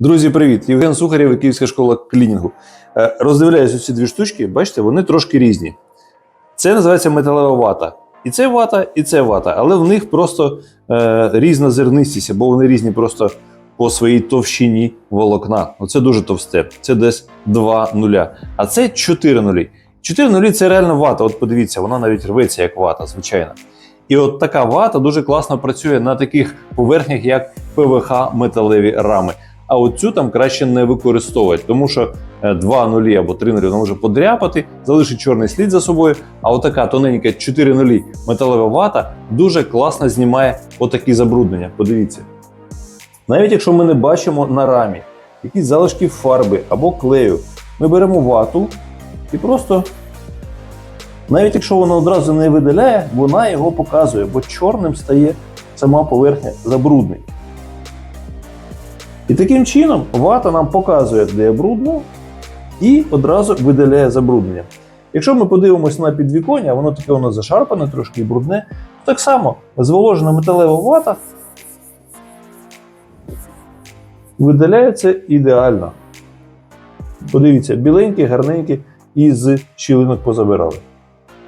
Друзі, привіт! Євген Сухарєв, Київська школа клінінгу. Е, Роздивляюсь ці дві штучки, бачите, вони трошки різні. Це називається металева вата. І це вата, і це вата, але в них просто е, різна зернистість, або вони різні просто по своїй товщині волокна. Оце дуже товсте. Це десь 2 нуля. А це 4 нулі. 4 нулі це реально вата. От подивіться, вона навіть рветься як вата, звичайно. І от така вата дуже класно працює на таких поверхнях, як ПВХ металеві рами. А от цю там краще не використовувати, тому що е, два нулі або три нулі вона може подряпати, залишить чорний слід за собою. А отака тоненька 4 нулі металева вата дуже класно знімає отакі забруднення. Подивіться. Навіть якщо ми не бачимо на рамі якісь залишки фарби або клею, ми беремо вату і просто, навіть якщо вона одразу не видаляє, вона його показує, бо чорним стає сама поверхня забруднень. І таким чином вата нам показує, де брудно, і одразу видаляє забруднення. Якщо ми подивимося на підвіконня, воно таке воно зашарпане, трошки брудне, так само зволожена металева вата видаляється ідеально. Подивіться, біленькі, гарненькі і з щілинок позабирали.